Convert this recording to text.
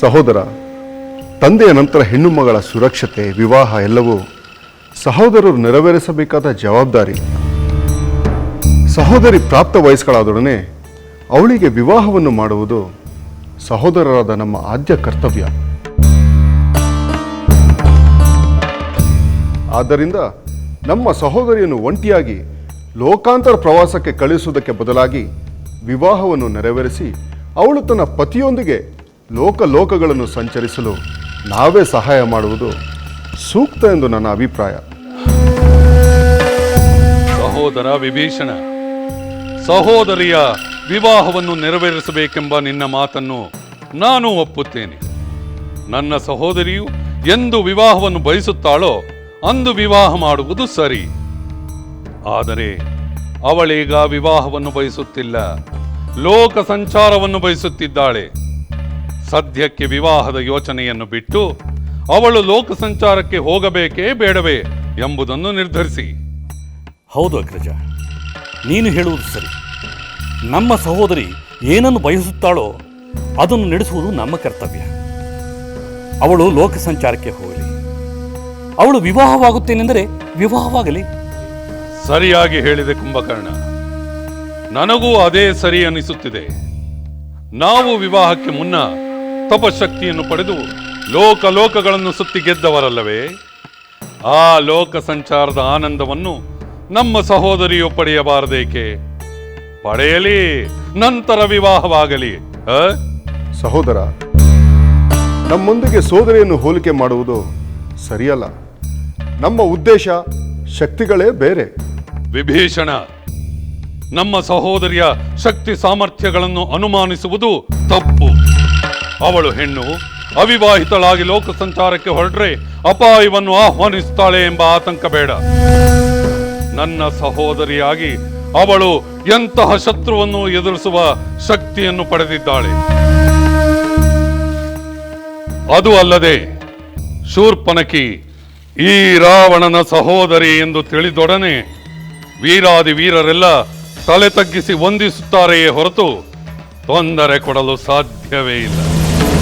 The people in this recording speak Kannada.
ಸಹೋದರ, ತಂದೆಯ ನಂತರ ಹೆಣ್ಣು ಮಗಳ ಸುರಕ್ಷತೆ, ವಿವಾಹ ಎಲ್ಲವೂ ಸಹೋದರರು ನೆರವೇರಿಸಬೇಕಾದ ಜವಾಬ್ದಾರಿ. ಸಹೋದರಿ ಪ್ರಾಪ್ತ ವಯಸ್ಕಳಾದೊಡನೆ ಅವಳಿಗೆ ವಿವಾಹವನ್ನು ಮಾಡುವುದು ಸಹೋದರರಾದ ನಮ್ಮ ಆದ್ಯ ಕರ್ತವ್ಯ. ಆದ್ದರಿಂದ ನಮ್ಮ ಸಹೋದರಿಯನ್ನು ಒಂಟಿಯಾಗಿ ಲೋಕಾಂತರ ಪ್ರವಾಸಕ್ಕೆ ಕಳುಹಿಸುವುದಕ್ಕೆ ಬದಲಾಗಿ ವಿವಾಹವನ್ನು ನೆರವೇರಿಸಿ ಅವಳು ತನ್ನ ಪತಿಯೊಂದಿಗೆ ಲೋಕ ಲೋಕಗಳನ್ನು ಸಂಚರಿಸಲು ನಾವೇ ಸಹಾಯ ಮಾಡುವುದು ಸೂಕ್ತ ಎಂದು ನನ್ನ ಅಭಿಪ್ರಾಯ. ಸಹೋದರ ವಿಭೀಷಣ, ಸಹೋದರಿಯ ವಿವಾಹವನ್ನು ನೆರವೇರಿಸಬೇಕೆಂಬ ನಿನ್ನ ಮಾತನ್ನು ನಾನು ಒಪ್ಪುತ್ತೇನೆ. ನನ್ನ ಸಹೋದರಿಯು ಎಂದು ವಿವಾಹವನ್ನು ಬಯಸುತ್ತಾಳೋ ಅಂದು ವಿವಾಹ ಮಾಡುವುದು ಸರಿ. ಆದರೆ ಅವಳೀಗ ವಿವಾಹವನ್ನು ಬಯಸುತ್ತಿಲ್ಲ, ಲೋಕ ಸಂಚಾರವನ್ನು ಬಯಸುತ್ತಿದ್ದಾಳೆ. ಸದ್ಯಕ್ಕೆ ವಿವಾಹದ ಯೋಚನೆಯನ್ನು ಬಿಟ್ಟು ಅವಳು ಲೋಕ ಸಂಚಾರಕ್ಕೆ ಹೋಗಬೇಕೇ ಬೇಡವೇ ಎಂಬುದನ್ನು ನಿರ್ಧರಿಸಿ. ಹೌದು ಅಗ್ರಜ ನೀನು ಹೇಳುವುದು ಸರಿ. ನಮ್ಮ ಸಹೋದರಿ ಏನನ್ನು ಬಯಸುತ್ತಾಳೋ ಅದನ್ನು ನಡೆಸುವುದು ನಮ್ಮ ಕರ್ತವ್ಯ. ಅವಳು ಲೋಕ ಸಂಚಾರಕ್ಕೆ ಹೋಗಲಿ. ಅವಳು ವಿವಾಹವಾಗುತ್ತೇನೆಂದರೆ ವಿವಾಹವಾಗಲಿ. ಸರಿಯಾಗಿ ಹೇಳಿದೆ ಕುಂಭಕರ್ಣ. ನನಗೂ ಅದೇ ಸರಿ ಅನಿಸುತ್ತಿದೆ. ನಾವು ವಿವಾಹಕ್ಕೆ ಮುನ್ನ ತಪಶಕ್ತಿಯನ್ನು ಪಡೆದು ಲೋಕ ಲೋಕಗಳನ್ನು ಸುತ್ತಿ ಗೆದ್ದವರಲ್ಲವೇ? ಆ ಲೋಕ ಸಂಚಾರದ ಆನಂದವನ್ನು ನಮ್ಮ ಸಹೋದರಿಯು ಪಡೆಯಬಾರದೇಕೆ? ಪಡೆಯಲಿ ನಂತರ ವಿವಾಹವಾಗಲಿ? ಸಹೋದರ ನಮ್ಮೊಂದಿಗೆ ಸೋದರಿಯನ್ನು ಹೋಲಿಕೆ ಮಾಡುವುದು ಸರಿಯಲ್ಲ. ನಮ್ಮ ಉದ್ದೇಶ ಶಕ್ತಿಗಳೇ ಬೇರೆ. ವಿಭೀಷಣ ನಮ್ಮ ಸಹೋದರಿಯ ಶಕ್ತಿ ಸಾಮರ್ಥ್ಯಗಳನ್ನು ಅನುಮಾನಿಸುವುದು ತಪ್ಪು. ಅವಳು ಹೆಣ್ಣು, ಅವಿವಾಹಿತಳಾಗಿ ಲೋಕ ಸಂಚಾರಕ್ಕೆ ಹೊರಟ್ರೆ ಅಪಾಯವನ್ನು ಆಹ್ವಾನಿಸುತ್ತಾಳೆ ಎಂಬ ಆತಂಕ ಬೇಡ. ನನ್ನ ಸಹೋದರಿಯಾಗಿ ಅವಳು ಎಂತಹ ಶತ್ರುವನ್ನು ಎದುರಿಸುವ ಶಕ್ತಿಯನ್ನು ಪಡೆದಿದ್ದಾಳೆ. ಅದು ಅಲ್ಲದೆ ಶೂರ್ಪನಕಿ, ಈ ರಾವಣನ ಸಹೋದರಿ ಎಂದು ತಿಳಿದೊಡನೆ ವೀರಾದಿ ವೀರರೆಲ್ಲ ತಲೆ ತಗ್ಗಿಸಿ ವಂದಿಸುತ್ತಾರೆಯೇ ಹೊರತು ತೊಂದರೆ ಕೊಡಲು ಸಾಧ್ಯವೇ ಇಲ್ಲ.